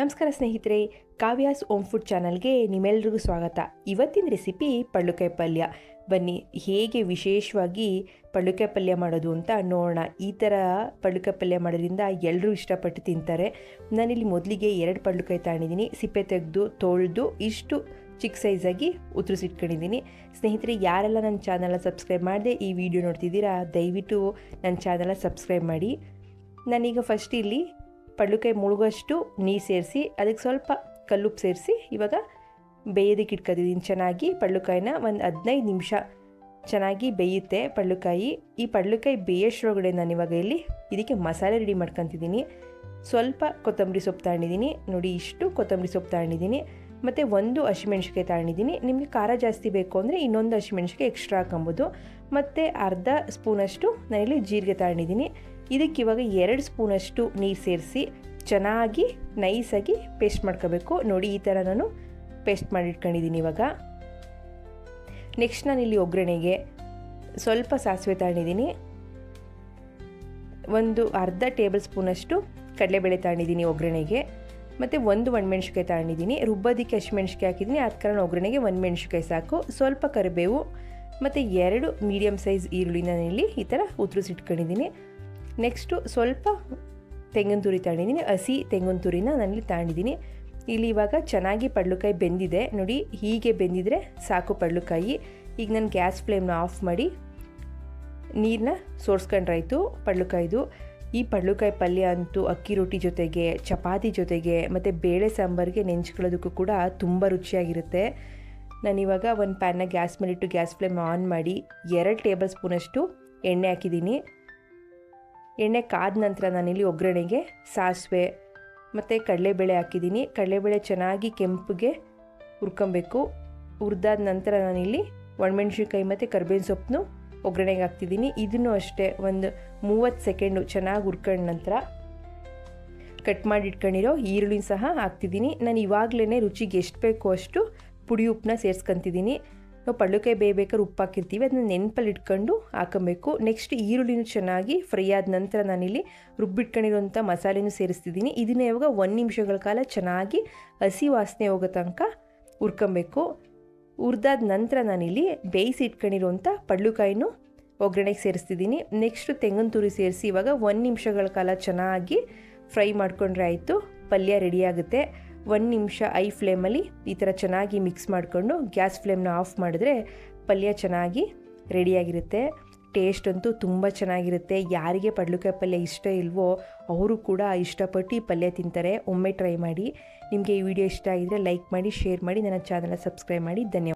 ನಮಸ್ಕಾರ ಸ್ನೇಹಿತರೆ, Kavya's ohm food ಚಾನಲ್ಗೆ ನಿಮ್ಮೆಲ್ರಿಗೂ ಸ್ವಾಗತ. ಇವತ್ತಿನ ರೆಸಿಪಿ ಪಳ್ಳುಕಾಯಿ ಪಲ್ಯ. ಬನ್ನಿ, ಹೇಗೆ ವಿಶೇಷವಾಗಿ ಪಳ್ಳುಕಾಯಿ ಪಲ್ಯ ಮಾಡೋದು ಅಂತ ನೋಡೋಣ. ಈ ಥರ ಪಳ್ಳುಕಾಯಿ ಪಲ್ಯ ಮಾಡೋದ್ರಿಂದ ಎಲ್ಲರೂ ಇಷ್ಟಪಟ್ಟು ತಿಂತಾರೆ. ನಾನಿಲ್ಲಿ ಮೊದಲಿಗೆ ಎರಡು ಪಳ್ಳುಕಾಯಿ ತಗೊಂಡಿದ್ದೀನಿ. ಸಿಪ್ಪೆ ತೆಗೆದು, ತೊಳೆದು, ಇಷ್ಟು ಚಿಕ್ಕ ಸೈಜಾಗಿ ಉತ್ತರಿಸಿಟ್ಕೊಂಡಿದ್ದೀನಿ ಸ್ನೇಹಿತರೆ, ಯಾರೆಲ್ಲ ನನ್ನ ಚಾನಲ್ನ ಸಬ್ಸ್ಕ್ರೈಬ್ ಮಾಡದೆ ಈ ವಿಡಿಯೋ ನೋಡ್ತಿದ್ದೀರಾ, ದಯವಿಟ್ಟು ನನ್ನ ಚಾನಲ್ನ ಸಬ್ಸ್ಕ್ರೈಬ್ ಮಾಡಿ. ನಾನೀಗ ಫಸ್ಟ್ ಇಲ್ಲಿ ಪಳ್ಳುಕಾಯಿ ಮುಳುಗಷ್ಟು ನೀರು ಸೇರಿಸಿ, ಅದಕ್ಕೆ ಸ್ವಲ್ಪ ಕಲ್ಲುಪ್ಪು ಸೇರಿಸಿ ಇವಾಗ ಬೇಯೋದಕ್ಕೆ ಇಟ್ಕೊತಿದ್ದೀನಿ ಚೆನ್ನಾಗಿ ಪಳ್ಳುಕಾಯಿನ ಒಂದು ಹದಿನೈದು ನಿಮಿಷ ಚೆನ್ನಾಗಿ ಬೇಯುತ್ತೆ ಪಳ್ಳುಕಾಯಿ ಈ ಪಳ್ಳುಕಾಯಿ ಬೇಯೋಷ್ಟ್ರೊಳಗಡೆ ನಾನು ಇವಾಗ ಇಲ್ಲಿ ಇದಕ್ಕೆ ಮಸಾಲೆ ರೆಡಿ ಮಾಡ್ಕೊತಿದ್ದೀನಿ ಸ್ವಲ್ಪ ಕೊತ್ತಂಬರಿ ಸೊಪ್ಪು ತಗೊಂಡಿದ್ದೀನಿ ನೋಡಿ, ಇಷ್ಟು ಕೊತ್ತಂಬರಿ ಸೊಪ್ಪು ತಗೊಂಡಿದ್ದೀನಿ ಮತ್ತು ಒಂದು ಹಸಿಮೆಣ್ಸಿಕಾಯಿ ತಗೊಂಡಿದ್ದೀನಿ ನಿಮಗೆ ಖಾರ ಜಾಸ್ತಿ ಬೇಕು ಅಂದರೆ ಇನ್ನೊಂದು ಹಸಿಮೆಣ್ಸಿಕಾಯಿ ಎಕ್ಸ್ಟ್ರಾ ಹಾಕೊಬೋದು ಮತ್ತು ಅರ್ಧ ಸ್ಪೂನಷ್ಟು ನಾನಿಲ್ಲಿ ಜೀರಿಗೆ ತಗೊಂಡಿದ್ದೀನಿ ಇದಕ್ಕೆ ಇವಾಗ ಎರಡು ಸ್ಪೂನಷ್ಟು ನೀರು ಸೇರಿಸಿ ಚೆನ್ನಾಗಿ ನೈಸಾಗಿ ಪೇಸ್ಟ್ ಮಾಡ್ಕೋಬೇಕು. ನೋಡಿ, ಈ ಥರ ನಾನು ಪೇಸ್ಟ್ ಮಾಡಿಟ್ಕೊಂಡಿದ್ದೀನಿ ಇವಾಗ. ನೆಕ್ಸ್ಟ್ ನಾನು ಇಲ್ಲಿ ಒಗ್ಗರಣೆಗೆ ಸ್ವಲ್ಪ ಸಾಸಿವೆ ತಗೊಂಡಿದ್ದೀನಿ. ಒಂದು ಅರ್ಧ ಟೇಬಲ್ ಸ್ಪೂನಷ್ಟು ಕಡಲೆಬೇಳೆ ತಗೊಂಡಿದ್ದೀನಿ ಒಗ್ಗರಣೆಗೆ. ಮತ್ತು ಒಂದು ಒಣಮೆಣ್ಸಿಕಾಯಿ ತಗೊಂಡಿದ್ದೀನಿ. ರುಬ್ಬೋದಕ್ಕೆ ಹಸಿಮೆಣ್ಸಿಕಾಯಿ ಹಾಕಿದ್ದೀನಿ. ಅದ ಕಾರಣ ಒಗ್ಗರಣೆಗೆ ಒಂದು ಮೆಣ್ಸಿಕಾಯಿ ಸಾಕು. ಸ್ವಲ್ಪ ಕರಿಬೇವು, ಮತ್ತು ಎರಡು ಮೀಡಿಯಮ್ ಸೈಜ್ ಈರುಳ್ಳಿನ ಈ ಥರ ಉತ್ತರಿಸಿಟ್ಕೊಂಡಿದ್ದೀನಿ ನೆಕ್ಸ್ಟು ಸ್ವಲ್ಪ ತೆಂಗಿನ ತುರಿ ತಗೊಂಡಿದ್ದೀನಿ, ಹಸಿ ತೆಂಗಿನ ತುರಿನ ನಾನಿಲ್ಲಿ ತಗೊಂಡಿದ್ದೀನಿ. ಇಲ್ಲಿ ಇವಾಗ ಚೆನ್ನಾಗಿ ಪಡ್ಲುಕಾಯಿ ಬೆಂದಿದೆ. ನೋಡಿ, ಹೀಗೆ ಬೆಂದಿದ್ರೆ ಸಾಕು ಪಡ್ಲುಕಾಯಿ. ಈಗ ನಾನು ಗ್ಯಾಸ್ ಫ್ಲೇಮ್ನ ಆಫ್ ಮಾಡಿ ನೀರನ್ನ ಸೋರ್ಸ್ಕೊಂಡ್ರಾಯ್ತು ಪಡ್ಲುಕಾಯ್ದು. ಈ ಪಡ್ಲುಕಾಯಿ ಪಲ್ಯ ಅಂತೂ ಅಕ್ಕಿ ರೊಟ್ಟಿ ಜೊತೆಗೆ, ಚಪಾತಿ ಜೊತೆಗೆ, ಮತ್ತು ಬೇಳೆ ಸಾಂಬಾರಿಗೆ ನೆಂಚ್ಕೊಳ್ಳೋದಕ್ಕೂ ಕೂಡ ತುಂಬ ರುಚಿಯಾಗಿರುತ್ತೆ. ನಾನಿವಾಗ ಒಂದು ಪ್ಯಾನ್ನ ಗ್ಯಾಸ್ ಮೇಲಿಟ್ಟು ಗ್ಯಾಸ್ ಫ್ಲೇಮ್ ಆನ್ ಮಾಡಿ ಎರಡು ಟೇಬಲ್ ಸ್ಪೂನಷ್ಟು ಎಣ್ಣೆ ಹಾಕಿದ್ದೀನಿ. ಎಣ್ಣೆ ಕಾದ ನಂತರ ನಾನಿಲ್ಲಿ ಒಗ್ಗರಣೆಗೆ ಸಾಸಿವೆ ಮತ್ತು ಕಡಲೆಬೇಳೆ ಹಾಕಿದ್ದೀನಿ. ಕಡಲೆಬೇಳೆ ಚೆನ್ನಾಗಿ ಕೆಂಪಿಗೆ ಹುರ್ಕೊಬೇಕು. ಹುರಿದಾದ ನಂತರ ನಾನಿಲ್ಲಿ ಒಣಮೆಣ್ಸಿನ್ಕಾಯಿ ಮತ್ತು ಕರ್ಬೇವಿನ ಸೊಪ್ಪನ್ನು ಒಗ್ಗರಣೆಗೆ ಹಾಕ್ತಿದ್ದೀನಿ. ಇದನ್ನು ಅಷ್ಟೇ ಒಂದು ಮೂವತ್ತು ಸೆಕೆಂಡು ಚೆನ್ನಾಗಿ ಹುರ್ಕೊಂಡ ನಂತರ ಕಟ್ ಮಾಡಿ ಇಟ್ಕೊಂಡಿರೋ ಈರುಳ್ಳಿನ ಸಹ ಹಾಕ್ತಿದ್ದೀನಿ. ನಾನು ಇವಾಗಲೇ ರುಚಿಗೆ ಎಷ್ಟು ಬೇಕೋ ಅಷ್ಟು ಪುಡಿ ಉಪ್ಪನ್ನ ಸೇರಿಸ್ಕೊತಿದ್ದೀನಿ. ನಾವು ಪಳ್ಳುಕಾಯಿ ಬೇಯಬೇಕಾದ್ರೆ ಉಪ್ಪು ಹಾಕಿರ್ತೀವಿ. ಅದನ್ನ ನೆನಪಲ್ಲಿ ಇಟ್ಕೊಂಡು ಹಾಕೊಬೇಕು. ನೆಕ್ಸ್ಟ್ ಈರುಳ್ಳಿನೂ ಚೆನ್ನಾಗಿ ಫ್ರೈ ಆದ ನಂತರ ನಾನಿಲ್ಲಿ ರುಬ್ಬಿಟ್ಕೊಂಡಿರುವಂಥ ಮಸಾಲೆನೂ ಸೇರಿಸ್ತಿದ್ದೀನಿ. ಇದನ್ನ ಇವಾಗ ಒಂದು ನಿಮಿಷಗಳ ಕಾಲ ಚೆನ್ನಾಗಿ ಹಸಿ ವಾಸನೆ ಹೋಗೋ ತನಕ ಹುರ್ಕೊಬೇಕು. ಹುರಿದಾದ ನಂತರ ನಾನಿಲ್ಲಿ ಬೇಯಿಸಿ ಇಟ್ಕೊಂಡಿರೋಂಥ ಪಳ್ಳುಕಾಯಿನೂ ಒಗ್ಗರಣೆಗೆ ಸೇರಿಸ್ತಿದ್ದೀನಿ. ನೆಕ್ಸ್ಟು ತೆಂಗಿನ ತುರಿ ಸೇರಿಸಿ ಇವಾಗ ಒಂದು ನಿಮಿಷಗಳ ಕಾಲ ಚೆನ್ನಾಗಿ ಫ್ರೈ ಮಾಡ್ಕೊಂಡ್ರೆ ಆಯಿತು. ಪಲ್ಯ ರೆಡಿಯಾಗುತ್ತೆ ಒಂದು ನಿಮಿಷ ಐ ಫ್ಲೇಮಲ್ಲಿ ಈ ಥರ ಚೆನ್ನಾಗಿ ಮಿಕ್ಸ್ ಮಾಡಿಕೊಂಡು ಗ್ಯಾಸ್ ಫ್ಲೇಮ್ನ ಆಫ್ ಮಾಡಿದ್ರೆ ಪಲ್ಯ ಚೆನ್ನಾಗಿ ರೆಡಿಯಾಗಿರುತ್ತೆ ಟೇಸ್ಟ್ ಅಂತೂ ತುಂಬ ಚೆನ್ನಾಗಿರುತ್ತೆ. ಯಾರಿಗೆ ಪಡ್ಲುಕಾಯಿ ಪಲ್ಯ ಇಷ್ಟ ಇಲ್ವೋ ಅವರು ಕೂಡ ಇಷ್ಟಪಟ್ಟು ಈ ಪಲ್ಯ ತಿಂತಾರೆ. ಒಮ್ಮೆ ಟ್ರೈ ಮಾಡಿ. ನಿಮಗೆ ಈ ವಿಡಿಯೋ ಇಷ್ಟ ಆಗಿದರೆ ಲೈಕ್ ಮಾಡಿ ಶೇರ್ ಮಾಡಿ, ನನ್ನ ಚಾನಲ್ನ ಸಬ್ಸ್ಕ್ರೈಬ್ ಮಾಡಿ. ಧನ್ಯವಾದ.